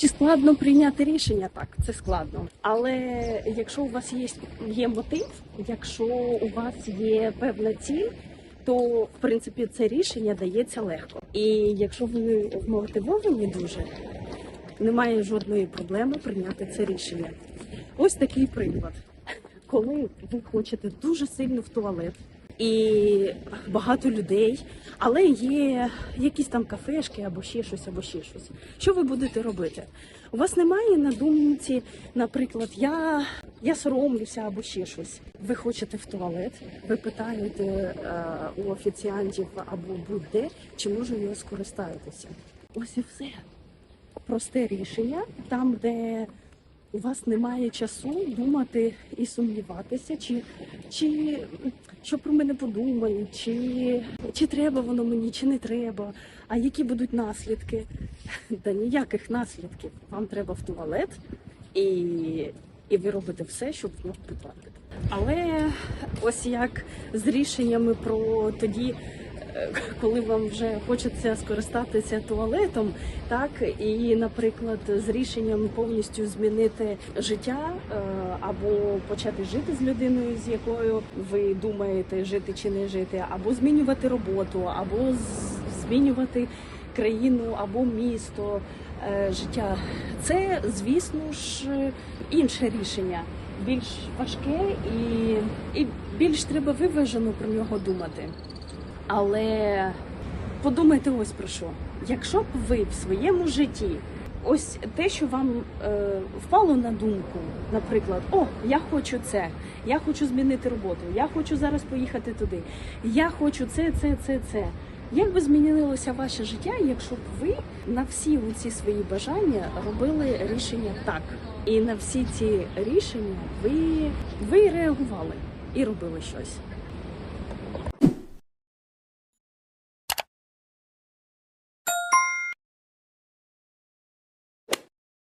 Чи складно прийняти рішення? Так, це складно. Але якщо у вас є, є мотив, якщо у вас є певна ціль, то в принципі це рішення дається легко. І якщо ви вмотивовані дуже, немає жодної проблеми прийняти це рішення. Ось такий приклад. Коли ви хочете дуже сильно в туалет, і багато людей, але є якісь там кафешки або ще щось, або ще щось. Що ви будете робити? У вас немає на думці, наприклад, я, я соромлюся або ще щось. Ви хочете в туалет, ви питаєте е, у офіціантів або будь-де, чи можу я скористатися. Ось і все просте рішення, там, де у вас немає часу думати і сумніватися, чи, чи що про мене подумають, чи, чи треба воно мені, чи не треба, а які будуть наслідки. Та ніяких наслідків. Вам треба в туалет, і, і ви робите все, щоб в потрапити. Але ось як з рішеннями про тоді, коли вам вже хочеться скористатися туалетом, так і, наприклад, з рішенням повністю змінити життя е, або почати жити з людиною, з якою ви думаєте жити чи не жити, або змінювати роботу, або змінювати країну або місто, е, життя. Це, звісно ж, інше рішення. Більш важке і, і більш треба виважено про нього думати. Але подумайте ось про що. Якщо б ви в своєму житті ось те, що вам е, впало на думку, наприклад, о, я хочу це, я хочу змінити роботу, я хочу зараз поїхати туди, я хочу це, це, це, це. Як би змінилося ваше життя, якщо б ви на всі ці свої бажання робили рішення так, і на всі ці рішення ви, ви реагували і робили щось?